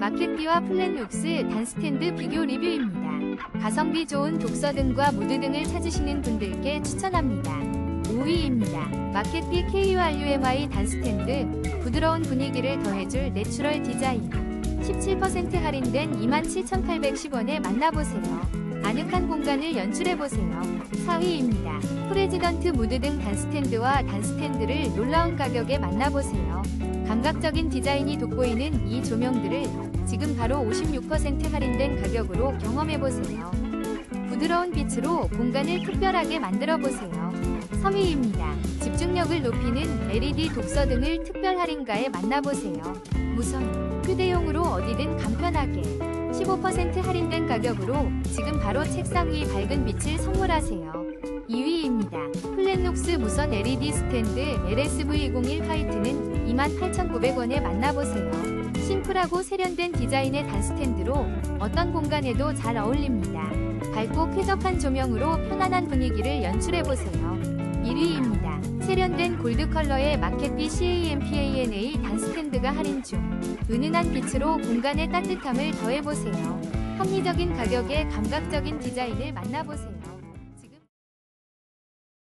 마켓비와 플랫룩스 단스탠드 비교 리뷰입니다. 가성비 좋은 독서 등과 무드 등을 찾으시는 분들께 추천합니다. 5위입니다. 마켓비 KURUMI 단스탠드 부드러운 분위기를 더해줄 내추럴 디자인 17% 할인된 27,810원에 만나보세요. 아늑한 공간을 연출해보세요. 4위입니다. 프레지던트 무드 등 단스탠드와 단스탠드를 놀라운 가격에 만나보세요. 감각적인 디자인이 돋보이는 이 조명들을 지금 바로 56% 할인된 가격으로 경험해보세요. 부드러운 빛으로 공간을 특별하게 만들어보세요. 3위입니다. 집중력을 높이는 LED 독서 등을 특별 할인가에 만나보세요. 무선, 휴대용으로 어디든 간편하게 15% 할인된 가격으로 지금 바로 책상 위 밝은 빛을 선물하세요. 2위입니다. 플랫룩스 무선 LED 스탠드 LSV01 화이트는 28,900원에 만나보세요. 심플하고 세련된 디자인의 단스탠드로 어떤 공간에도 잘 어울립니다. 밝고 쾌적한 조명으로 편안한 분위기를 연출해보세요. 1위입니다. 세련된 골드 컬러의 마켓비 CAMPANA 단스탠드가 할인 중. 은은한 빛으로 공간의 따뜻함을 더해보세요. 합리적인 가격에 감각적인 디자인을 만나보세요.